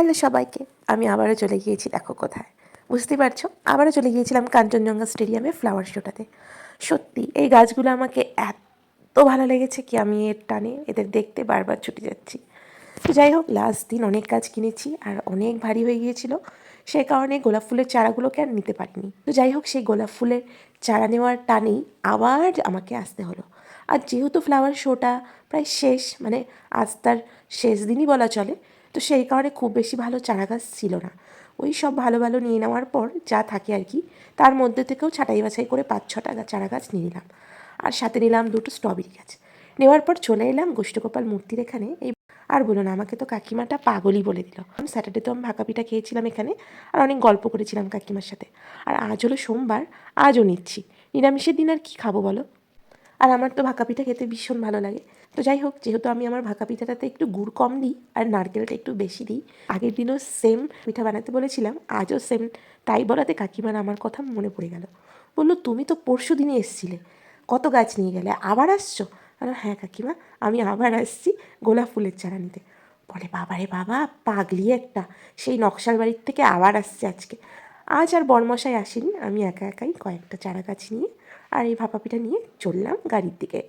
Hello সবাইকে, আমি আবারও চলে গিয়েছি দেখো কোথায়। বুঝতে পারছ? আবারও চলে গিয়েছিলাম কাঞ্চনজঙ্ঘা স্টেডিয়ামে ফ্লাওয়ার শোটাতে সত্যি, এই গাছগুলো আমাকে এত ভালো লেগেছে কি আমি এর টানে এদের দেখতে বারবার ছুটে যাচ্ছি। তো যাই হোক লাস্ট দিন অনেক গাছ কিনেছি আর অনেক ভারী হয়ে গিয়েছিল। সেই কারণে গোলাপ ফুলের চারাগুলোকে আর নিতে পারিনি। তো যাই হোক, সেই গোলাপ ফুলের চারা নেওয়ার টানেই আবার আমাকে আসতে হলো। আর যেহেতু ফ্লাওয়ার শোটা প্রায় শেষ মানে আজ তার শেষ দিনই বলা চলে তো সেই কারণে খুব বেশি ভালো চারা গাছ ছিল না। ওই সব ভালো ভালো নিয়ে নেওয়ার পর যা থাকে আর কি, তার মধ্যে থেকেও ছাটাই বাছাই করে পাঁচ, ছটা চারা গাছ নিয়ে নিলাম। আর সাথে নিলাম দুটো স্ট্রবেরি গাছ। নেওয়ার পর চলে এলাম গোষ্ঠগোপাল মূর্তির এখানে। এই আর বলো না, আমাকে তো কাকিমাটা পাগলই বলে দিল। আমি স্যাটারডে তো আমি ভাকা পিঠা খেয়েছিলাম এখানে, আর অনেক গল্প করেছিলাম কাকিমার সাথে। আর আজ হলো সোমবার, আজও নিচ্ছি। নিরামিষের দিন আর কী খাব বলো? আর আমার তো ভাকা পিঠা খেতে ভীষণ ভালো লাগে। তো যাই হোক, যেহেতু আমি আমার ভাকা পিঠাটাতে একটু গুড় কম দিই আর নারকেলটা একটু বেশি দিই, আগের দিনও সেম পিঠা বানাতে বলেছিলাম, আজও সেম তাই বলাতে কাকিমার আমার কথা মনে পড়ে গেল। বলল, তুমি তো পরশু দিনে এসছিলে, কত গাছ নিয়ে গেলে, আবার আসছো? আর হ্যাঁ কাকিমা, আমি আবার আসছি গোলাপ ফুলের চারা নিতে। বলে, বাবারে বাবা, পাগলি একটা, সেই নকশাল বাড়ির থেকে আবার আসছে আজকে। আজ আর বরমশাই আসেনি আমি একা একাই কয়েকটা চারা গাছ নিয়ে আর এই ভাপা পিঠা নিয়ে চললাম গাড়ির দিকে।